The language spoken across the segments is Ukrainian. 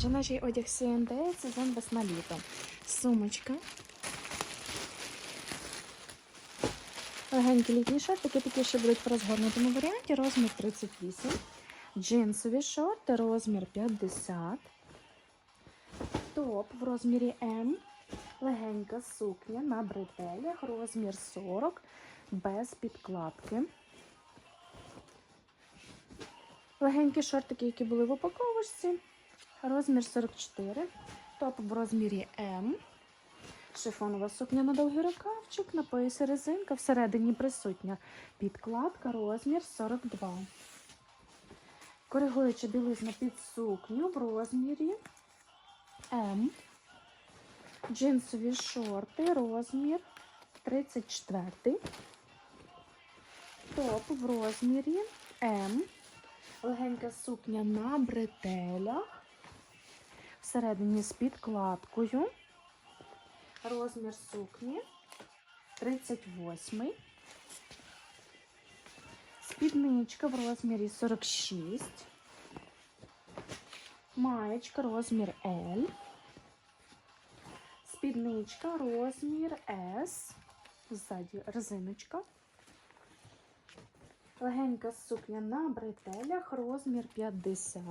Жіночий одяг C&D, сезон весна літо. Сумочка. Легенькі літні шортики, такі ще будуть в розгорнутому варіанті, розмір 38. Джинсові шорти, розмір 50. Топ в розмірі М. Легенька сукня на бретелях, розмір 40, без підкладки. Легенькі шортики, які були в упаковочці. Розмір 44. Топ в розмірі М. Шифонова сукня на довгий рукавчик, на поясі резинка, всередині присутня підкладка, розмір 42. Коригуюча білизна під сукню в розмірі М. Джинсові шорти, розмір 34. Топ в розмірі М. Легенька сукня на бретелях. Всередині з підкладкою. Розмір сукні 38. Спідничка в розмірі 46. Маєчка розмір L. Спідничка розмір S. Ззаді резиночка. Легенька сукня на бретелях, розмір 50.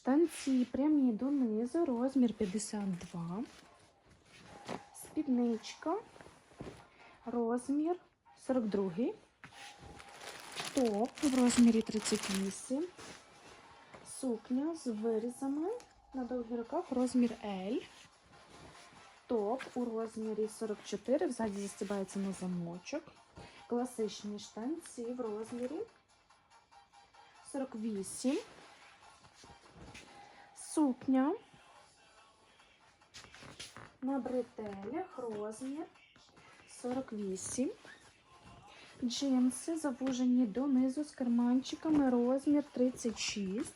Штанці прямі донизу, розмір 52. Спідничка, розмір 42. Топ в розмірі 38. Сукня з вирізами на довгий рукав, розмір L. Топ у розмірі 44, взаді застібається на замочок. Класичні штанці в розмірі 48. Сукня на бретелях розмір 48. Джинси завужені донизу з карманчиками розмір 36.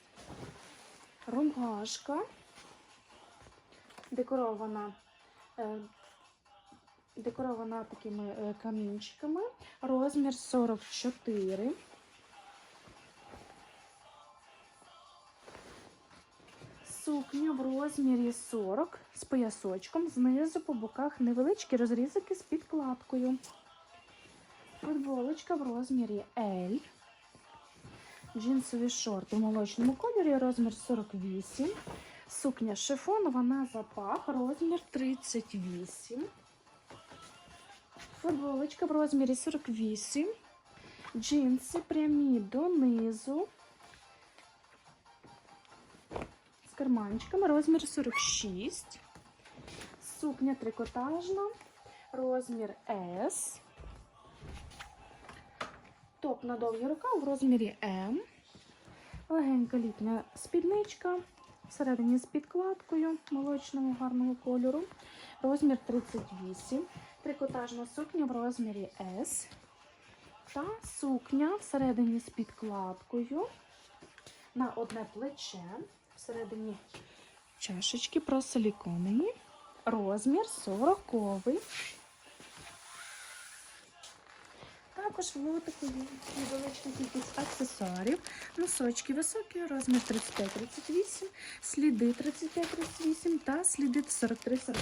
Рубашка декорована, е, декорована такими е, камінчиками. Розмір 44. Сукня в розмірі 40 з поясочком. Знизу по боках невеличкі розрізики з підкладкою. Футболочка в розмірі L. Джинсові шорти в молочному кольорі, розмір 48. Сукня шифонова на запах, розмір 38. Футболочка в розмірі 48. Джинси прямі донизу. З карманчиками, розмір 46. Сукня трикотажна, розмір S. Топ на довгі рукав в розмірі М. Легенька літня спідничка. Всередині з підкладкою молочного гарного кольору. Розмір 38. Трикотажна сукня в розмірі S. Та сукня всередині з підкладкою на одне плече. Всередині чашечки просиліконені. Розмір 40. Також в таку невеличку кількість аксесуарів. Носочки високі, розмір 35-38, сліди 35-38 та сліди 43-46.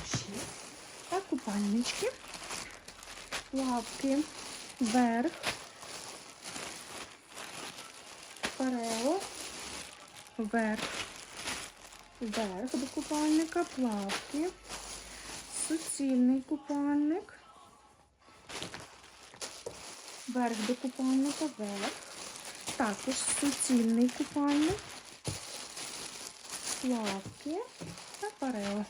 Та купальнички, лапки, верх, парео, верх, верх до купальника, плавки, суцільний купальник. Верх до купальника, верх. Також суцільний купальник, плавки та парео.